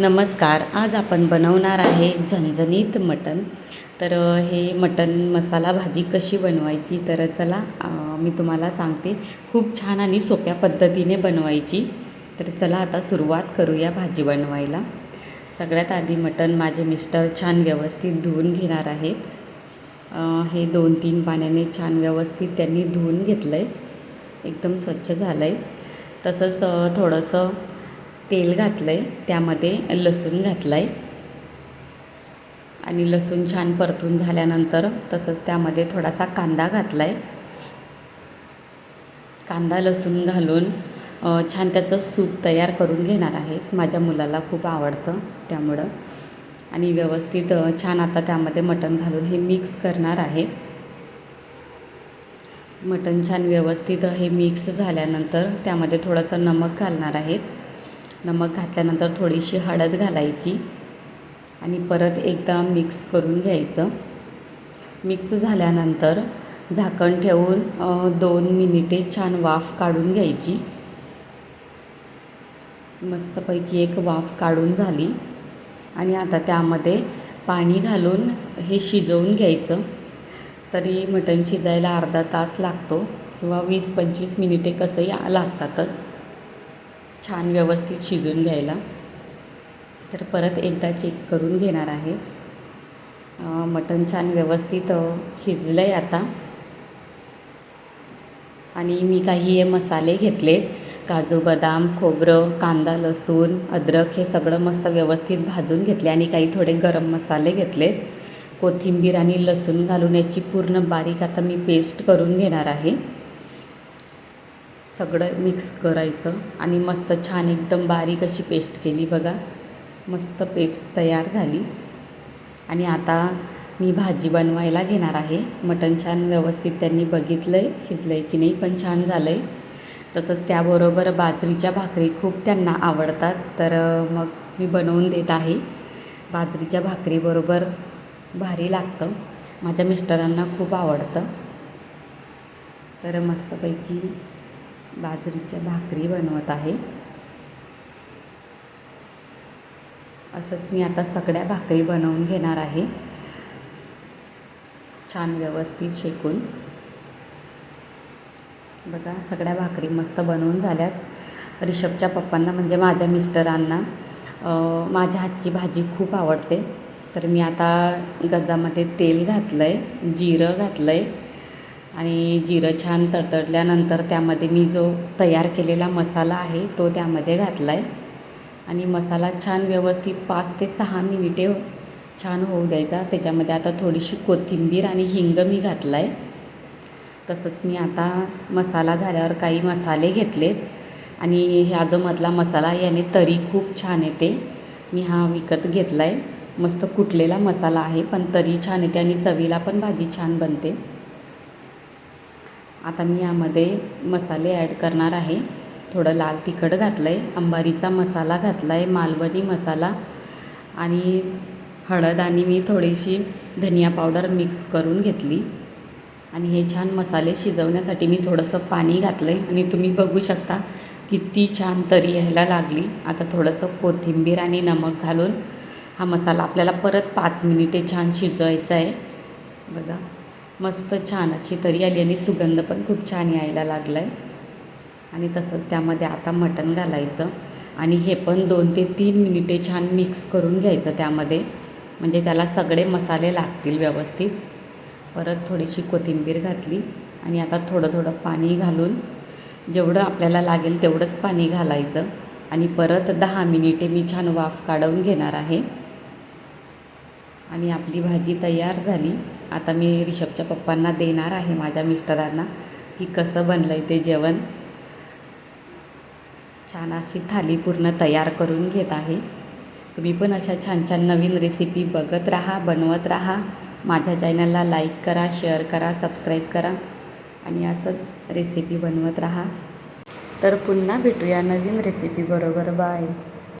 नमस्कार आज आपण बनवणार आहे झणझणीत मटण. तर हे मटण मसाला भाजी कशी बनवायची तर चला मी तुम्हाला सांगते. खूप छान आणि सोप्या पद्धतीने बनवायची. तर चला आता सुरुवात करूया भाजी बनवायला. सगळ्यात आधी मटण माझे मिस्टर छान व्यवस्थित धुवून घेणार आहेत. हे दोन तीन पाण्याने छान व्यवस्थित त्यांनी धुवून घेतलं आहे एकदम स्वच्छ झालं आहे तसंच थोडंसं तेल घातलं आहे त्यामध्ये लसूण घातलं आहे आणि लसूण छान परतून झाल्यानंतर तसंच त्यामध्ये थोडासा कांदा घातला आहे कांदा लसूण घालून छान त्याचं सूप तयार करून घेणार आहे माझ्या मुलाला खूप आवडतं त्यामुळं. आणि व्यवस्थित छान आता त्यामध्ये मटण घालून हे मिक्स करणार आहे. मटण छान व्यवस्थित हे मिक्स झाल्यानंतर त्यामध्ये थोडंसं नमक घालणार आहेत. नमक घातल्यानंतर थोडीशी हळद घालायची आणि परत एकदा मिक्स करून घ्यायचं. मिक्स झाल्यानंतर झाकण ठेवून दोन मिनिटे छान वाफ काढून घ्यायची. मस्तपैकी एक वाफ काढून झाली. आणि आता त्यामध्ये पाणी घालून हे शिजवून घ्यायचं. तरी मटण शिजायला अर्धा तास लागतो किंवा वीस पंचवीस मिनिटे कसंही लागतातच. छान व्यवस्थित शिजून घ्यायला. तर परत एकदा चेक करून घेणार आहे. मटण छान व्यवस्थित शिजलं आहे आता. आणि मी काही हे मसाले घेतले. काजू बदाम खोबरं कांदा लसूण अद्रक हे सगळं मस्त व्यवस्थित भाजून घेतले आणि काही थोडे गरम मसाले घेतले. कोथिंबीर आणि लसूण घालून याची पूर्ण बारीक आता मी पेस्ट करून घेणार आहे. सगळं मिक्स करायचं आणि मस्त छान एकदम बारीक अशी पेस्ट केली बघा. मस्त पेस्ट तयार झाली. आणि आता मी भाजी बनवायला घेणार आहे. मटण छान व्यवस्थित त्यांनी बघितलं आहे शिजलं आहे की नाही पण छान झालं आहे तसंच त्याबरोबर बाजरीच्या भाकरी खूप त्यांना आवडतात. तर मग मी बनवून देत आहे. बाजरीच्या भाकरीबरोबर भारी लागतं. माझ्या मिस्टरांना खूप आवडतं. तर मस्तपैकी बाजरीच्या भाकरी बनवत आहे. असंच मी आता सगळ्या भाकरी बनवून घेणार आहे. छान व्यवस्थित शेकून. बघा सगळ्या भाकरी मस्त बनवून झाल्यात. रिषभच्या पप्पांना म्हणजे माझ्या मिस्टरांना माझ्या हातची भाजी खूप आवडते. तर मी आता गजामध्ये तेल घातलं आहे जिरं घातलं आहे आणि जिरं छान तडतडल्यानंतर त्यामध्ये मी जो तयार केलेला मसाला आहे तो त्यामध्ये घातला आहे आणि मसाला छान व्यवस्थित पाच ते सहा मिनिटे छान होऊ द्यायचा. त्याच्यामध्ये आता थोडीशी कोथिंबीर आणि हिंग मी घातला आहे तसंच मी आता मसाला झाल्यावर काही मसाले घेतलेत. आणि ह्या जो मधला मसाला याने तरी खूप छान येते. मी हा विकत घेतला आहे मस्त कुटलेला मसाला आहे पण तरी छान येते आणि चवीला पण भाजी छान बनते. आता मी यामध्ये मसाले ॲड करणार आहे. थोडं लाल तिखट घातलं आहे अंबारीचा मसाला घातला आहे मालवणी मसाला आणि हळद आणि मी थोडीशी धनिया पावडर मिक्स करून घेतली. आणि हे छान मसाले शिजवण्यासाठी मी थोडंसं पाणी घातलं आहे आणि तुम्ही बघू शकता किती छान तरी यायला लागली. आता थोडंसं कोथिंबीर आणि नमक घालून हा मसाला आपल्याला परत पाच मिनिटे छान शिजवायचा आहे बघा. मस्त छान अशी तरी आली आणि सुगंध पण खूप छान यायला लागला आहे आणि तसंच त्यामध्ये आता मटण घालायचं. आणि हे पण दोन ते तीन मिनिटे छान मिक्स करून घ्यायचं त्यामध्ये. म्हणजे त्याला सगळे मसाले लागतील व्यवस्थित. परत थोडीशी कोथिंबीर घातली आणि आता थोडं थोडं पाणी घालून जेवढं आपल्याला लागेल तेवढंच पाणी घालायचं. आणि परत दहा मिनिटे मी छान वाफ काढवून घेणार आहे. आणि आपली भाजी तयार झाली. आता मी रिषभच्या पप्पांना देणार आहे माझ्या मिस्टरांना. की कसं बनलं आहे ते जेवण. छान अशी थाली पूर्ण तयार करून घेत आहे. तुम्ही पण अशा छान छान नवीन रेसिपी बघत राहा बनवत राहा. माझ्या चॅनलला लाईक करा शेअर करा सबस्क्राईब करा. आणि असंच रेसिपी बनवत राहा. तर पुन्हा भेटूया नवीन रेसिपी बरोबर. बाय